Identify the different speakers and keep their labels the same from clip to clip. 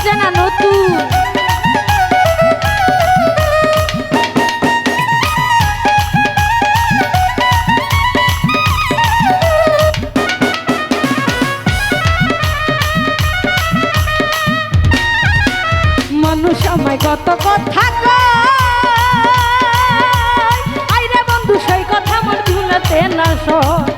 Speaker 1: বাচ্চা না নতুন। মানুষ আমায় কত কথা কয়। আইরে বন্ধু, সেই কথা আমার ভুলাতে না সয়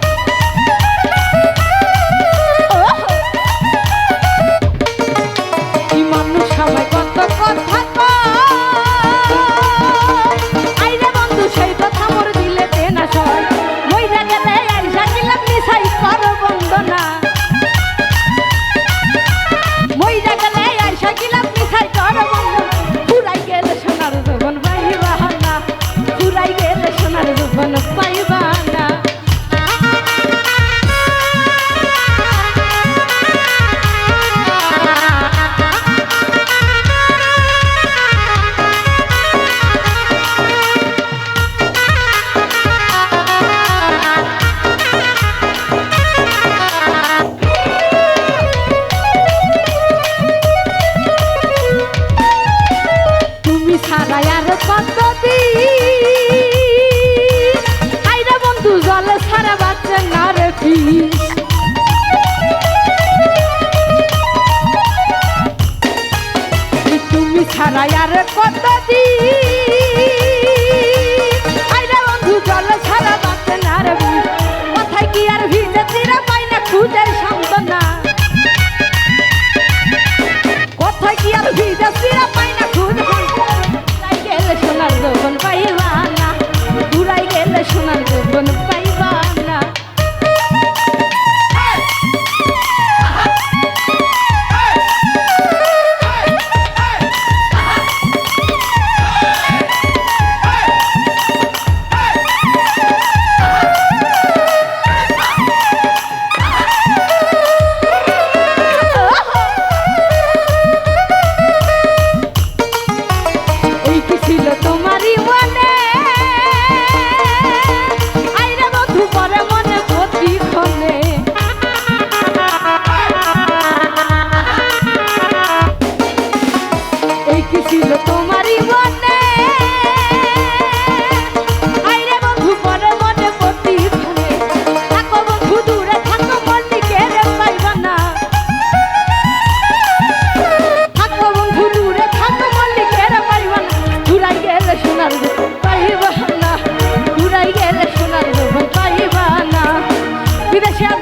Speaker 1: ছাড়াই আর আইরা বন্ধু, জলে সারা বাচ্চা না রে পিস তুমি ছাড়াই আর কত আইরা বন্ধু, জলে সারা বাচ্চা না রে পিস কোথায় কি আর ভিজে চিরা পাই পাই না সোনার যৌবন পাইবা না ঘুরাই গেলে সোনার যৌবন Pide the amor.